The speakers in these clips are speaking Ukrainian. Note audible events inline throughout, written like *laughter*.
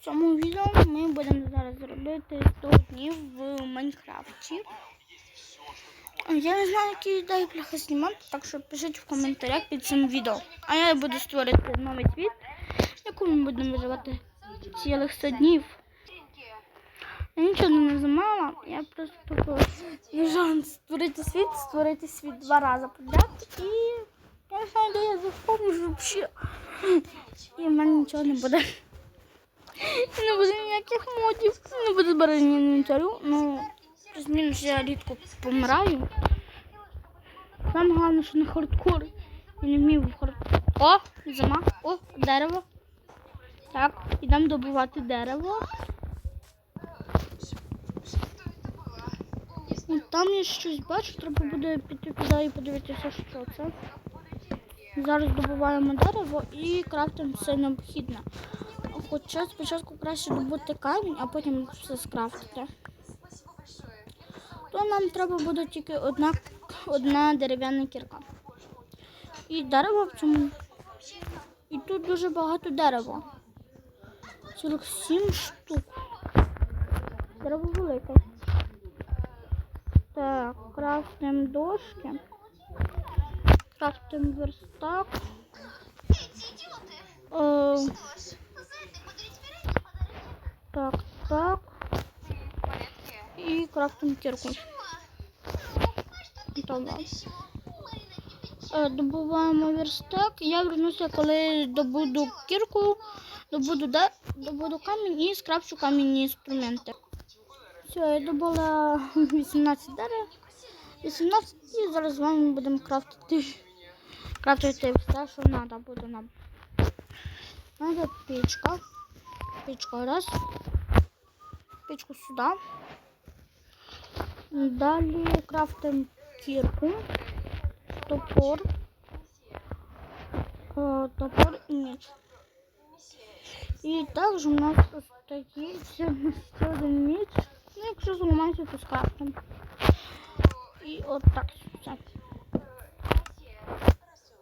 В цьому відео ми будемо зараз робити 100 днів в Майнкрафті. Я не знаю, які ідеї бляха знімати, так що пишіть в коментарях під цим відео. А я буду створити новий світ, яку ми будемо виживати цілих 100 днів. Я нічого не нажимала, я просто тупо створити світ, створити світ два рази подряд і я знаю, я запомню взагалі. І в мене нічого не буде. Не буде ніяких модів, не буде збирання інвентарю. Ну, плюс-мінус я рідко помираю. Саме головне, що не хардкор. Я не вмію в хардкор. О, зима, о, дерево. Так, ідемо добувати дерево. Ну, там я щось бачу, треба буде піти туди і подивитися, що це. Зараз добуваємо дерево і крафтимо все необхідне. Хоча спочатку краще добути камінь, а потім все скрафтити. То нам треба буде тільки одна, одна дерев'яна кірка. І дерево в цьому. І тут дуже багато дерева. Цілих сім штук. Дерево велике. Так, крафтимо дошки. Крафтимо верстак. Е, так, так. І крафтимо кірку. Е, Добуваємо верстак. Я вернуся, коли добуду кірку, добуду, де, добуду камінь і скрафчу камінні інструменти. Все, я добула 18 дерев. 18 і зараз з вами будемо крафтити. Крафтити все, що треба буде нам. Надо печка. Печка раз. Печку сюди. Далі крафтимо кірку, топор, е, топор і меч. І також у нас остається один меч. Ну, якщо зламається, то скрафтимо. І от так все.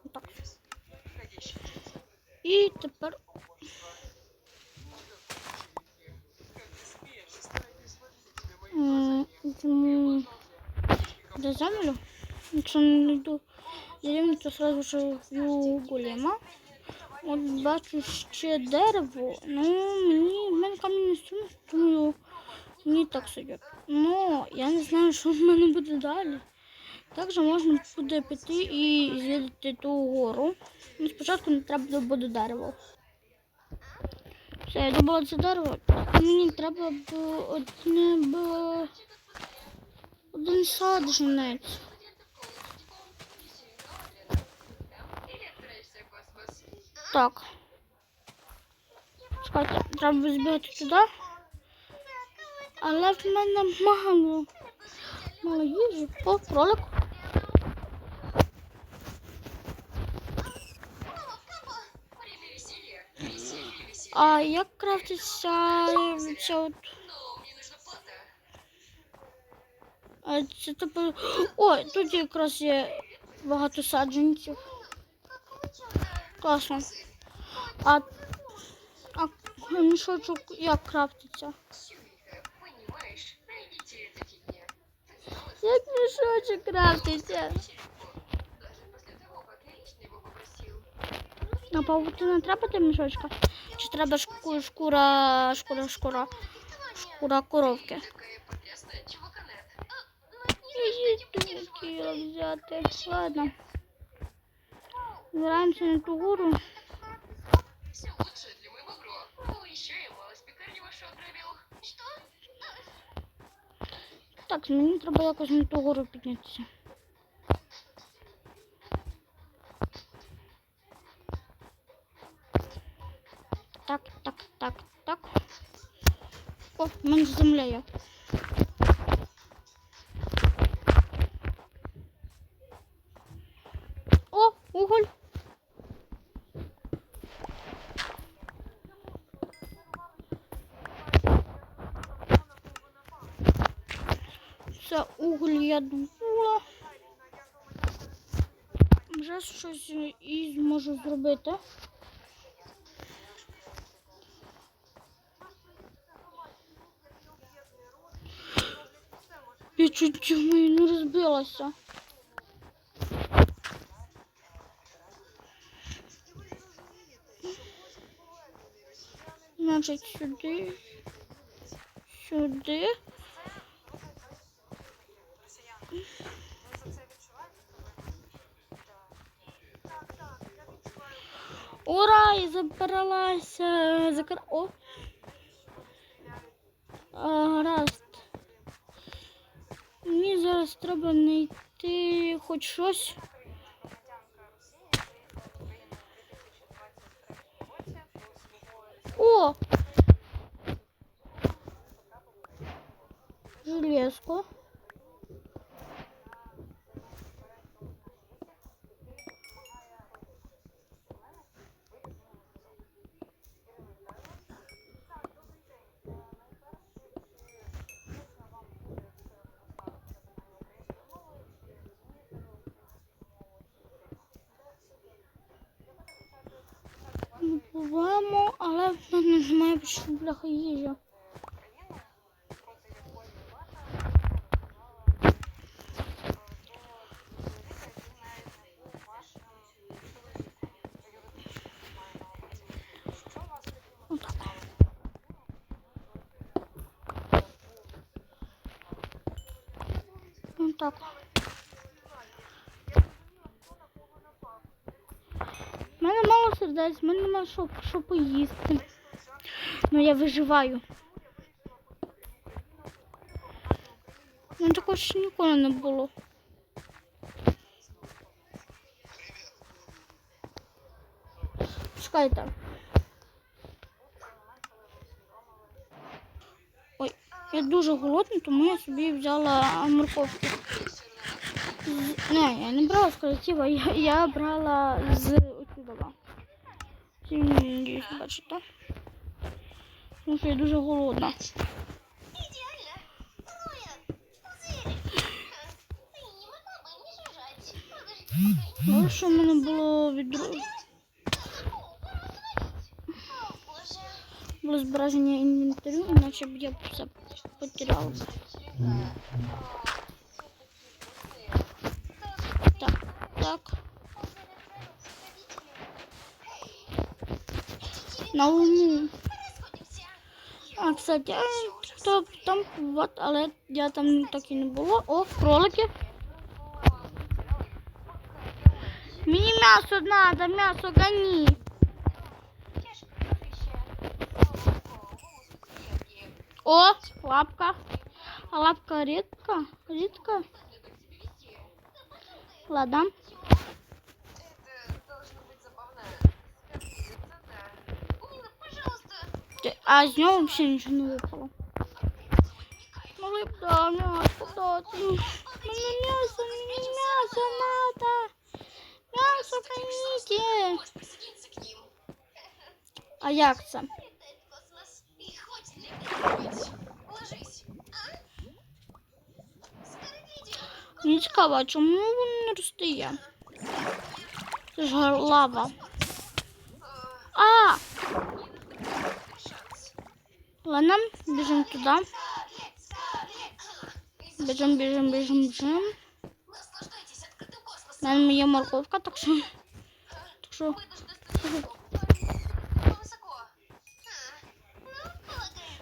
Отак. І тепер м, візьму до землю. Якщо не йду деревню, то сразу вб'ю голема. От бачу ще дерево. Ну, мені в мене камінь інструмент, тому мені так сидять. Ну, я не знаю, що в мене буде далі. Також можна буде піти і з'їздити ту гору. Ну, спочатку не треба буде дерево. Все, я добула це дерево. Мені треба б одне б один саджанець. Так. Чекайте, треба збігати туди. Але в мене мало. Мало їжі. О, кролик. А як крафтиться ця от... А це типу... Ой, тут якраз є багато саджанців. Класно. А, а мішочок як крафтиться? Як мішочок крафтиться? На павутину треба до мішочка? Чи треба шку, шкура, шкура, шкура, шкура коровки? Її кіло взяти. Ладно. Збираємося на ту гору. Все лучшее для моего бро. Ну, еще я малость пекарни вашу ограбил. Что? Так, мені треба якось на ту гору піднятися. Так, так, так, так. О, в мене земля є. це углядула. Вже щось і зможу зробити. Я чуть не розбилася. Значить, сюди, сюди. Ура! Я забралася. Закр... О! А, Гаразд. Мені зараз треба знайти хоч. О! Железку. Пливемо, але в мене немає більше бляха їжі. Отак. Отак. У мене мало сердець, в мене немає що, що поїсти. Ну я виживаю. У мене такого ще ніколи не було. Чекайте. Ой, я дуже голодна, тому я собі взяла морковку. Не, я не брала з колектива, я, я брала з отсюда. Надіюсь, бачите. Тому що я дуже голодна. Идеально. Луя, пузырь. Ты не могла бы не жужжать. Подожди, Ну, що в мене було відро... О, боже. було збереження інвентарю, іначе б я б все потеряла. Так, так. На. Расходимся. А, кстати, то там вот, але я там так і не було. О, кролики. Мені м'ясо надо, м'ясо гони. О, лапка. А лапка редко, редко. Ладно. А з нього взагалі нічого не випало. Могли б да, м'ясо дати. Мені м'ясо, мені м'ясо надо. М'ясо гоните. Можешь присоединиться к ним. А як це? Летает в космос. И хватит летать. Ложись. А? Скоро видео. Мені цікаво, а чому він не розстає? Це ж гар- лава. Ладно, біжимо туди. Біжимо, біжимо, біжимо, біжимо. Наслаждайтесь открытым У космосом. мене є морковка, так що. Так що. Мы должны достать его. Но высоко. А, Ну, полагаю,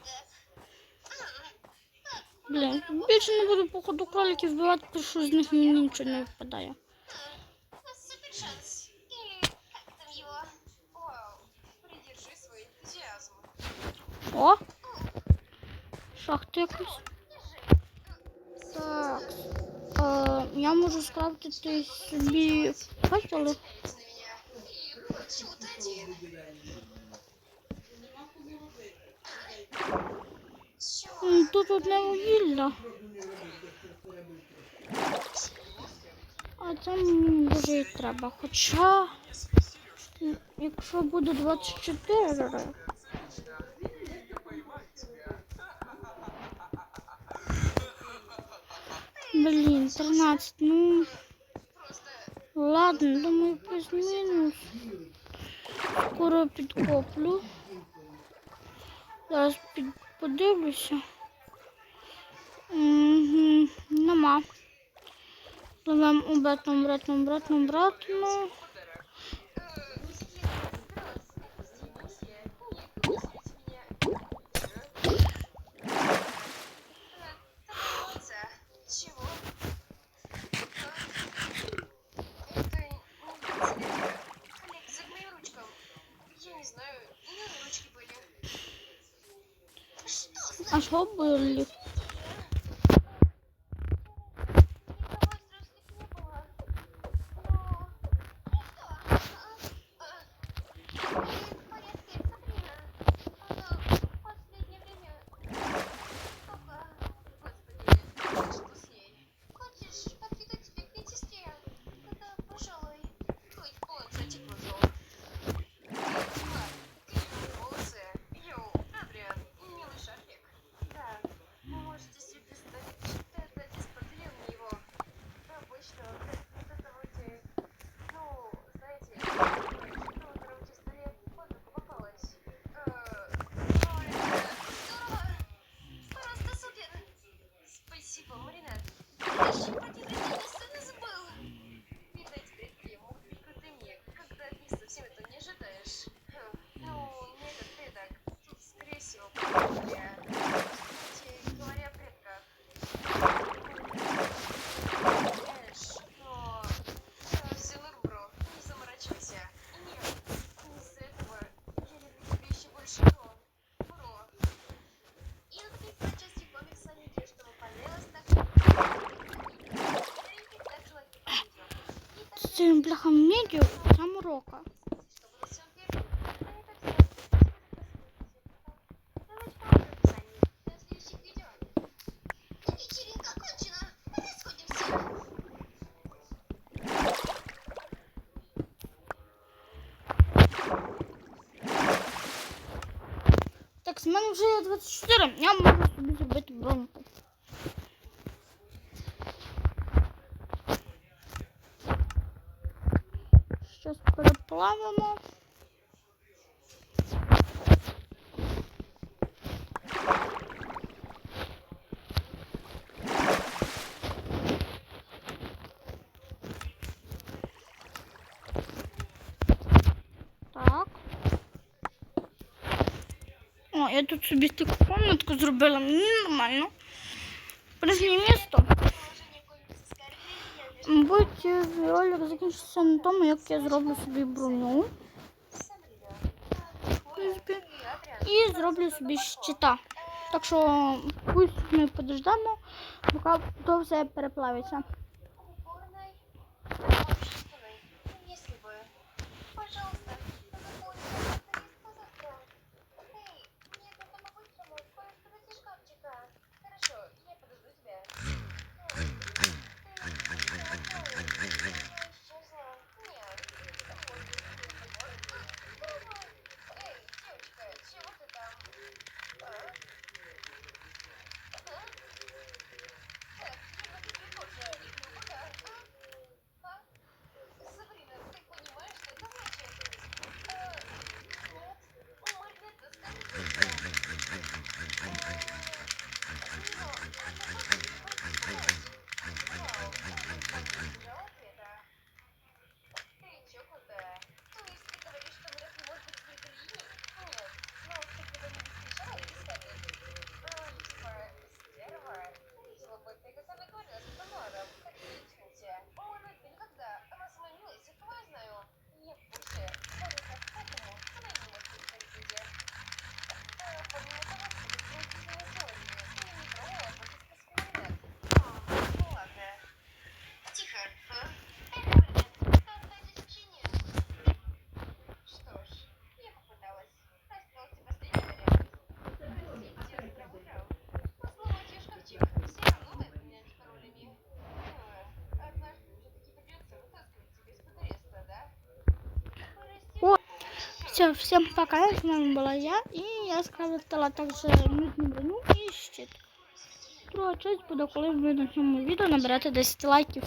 так. А, Блін, більше не буду походу кроликів вбивати, тому що з них мені нічого не випадає. Якась. Так. Е, я можу скрафтити собі факели. Тут одне вугілля. А це мені дуже і треба. Хоча, якщо буде 24, Блин, 13, ну... Ладно, думаю, плюс-мінус. Скоро підкоплю. Зараз під... подивлюся. Угу, Нема. Давай обратно, обратно, обратно, обратно. Aşağı böyle Yes. цим бляхом медью там урока. Так, с моим уже 24, я можу собі зробити броньку. плаваємо. Так. О, я тут собі таку комнатку зробила, мені нормально. Прийшли місто. Мабуть, ролик закінчиться на тому, як я зроблю собі броню. І зроблю собі щита. Так що пусть ми подождемо, поки то все переплавиться. Пожалуйста. Mm-hmm. *laughs* Все, всем пока, с вами была я, и я скористала также митну броню і щит. Ну, Друга часть буде, коли ми на цьому відео 10 лайков.